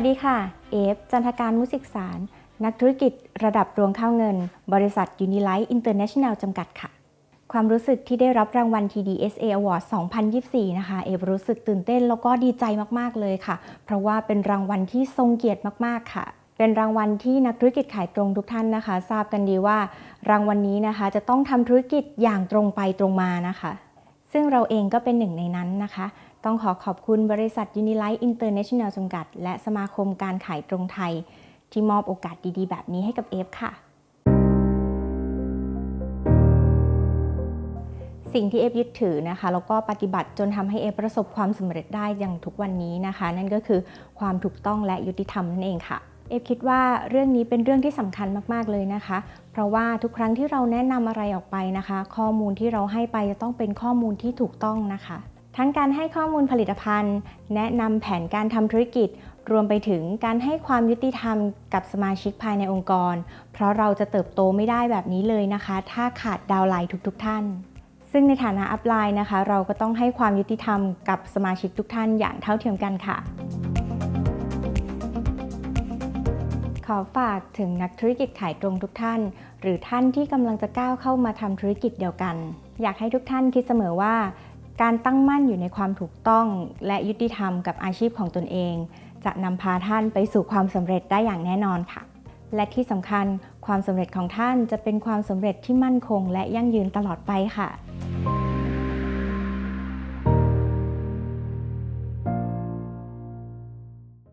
วัสดีค่ะ เอฟ จันทการมุสิกสาร นักธุรกิจระดับรวงข้าวเงิน บริษัท Unilight International จำกัดค่ะ ความรู้สึกที่ได้รับรางวัล TDSA Award 2024 นะคะ เอฟรู้สึกตื่นเต้นแล้วก็ดีใจมาก ๆ เลยค่ะ เพราะว่าเป็นรางวัลที่ทรงเกียรติมาก ๆ ค่ะเป็นรางวัลที่นักธุรกิจขายตรงทุกท่านนะคะ ทราบกันดีว่า รางวัลนี้นะคะจะต้องทำธุรกิจอย่างตรงไปตรงมานะคะ ซึ่งเราเองก็เป็นหนึ่งในนั้นนะคะ ต้องขอขอบคุณบริษัท Unilight International จำกัด และสมาคมการขายตรงไทย ที่มอบโอกาสดีๆ แบบนี้ให้กับเอฟค่ะ สิ่งที่เอฟยึดถือนะคะ แล้วก็ปฏิบัติจนทำให้เอฟประสบความสำเร็จได้อย่างทุกวันนี้นะคะ นั่นก็คือความถูกต้องและยุติธรรมนั่นเองค่ะ เอฟคิดว่าเรื่องนี้เป็นเรื่องที่สำคัญมาก ๆ เลยนะคะ เพราะว่าทุกครั้งที่เราแนะนำอะไรออกไปนะคะ ข้อมูลที่เราให้ไปจะต้องเป็นข้อมูลที่ถูกต้องนะคะ ทั้งการให้ข้อมูลผลิตภัณฑ์ แนะนำแผนการทำธุรกิจ รวมไปถึงการให้ความยุติธรรมกับสมาชิกภายในองค์กร เพราะเราจะเติบโตไม่ได้แบบนี้เลยนะคะ ถ้าขาดดาวไลน์ทุก ๆ ท่านซึ่งในฐานะอัพไลน์นะคะ เราก็ต้องให้ความยุติธรรมกับสมาชิกทุกท่านอย่างเท่าเทียมกันค่ะ ขอฝากถึงนักธุรกิจขายตรงทุกท่าน หรือท่านที่กำลังจะก้าวเข้ามาทำธุรกิจเดียวกัน อยากให้ทุกท่านคิดเสมอว่า การตั้งมั่นอยู่ในความถูกต้อง และยุติธรรมกับอาชีพของตนเอง จะนำพาท่านไปสู่ความสำเร็จได้อย่างแน่นอนค่ะ และที่สำคัญความสำเร็จของท่านจะเป็นความสำเร็จที่มั่นคง และยั่งยืนตลอดไปค่ะ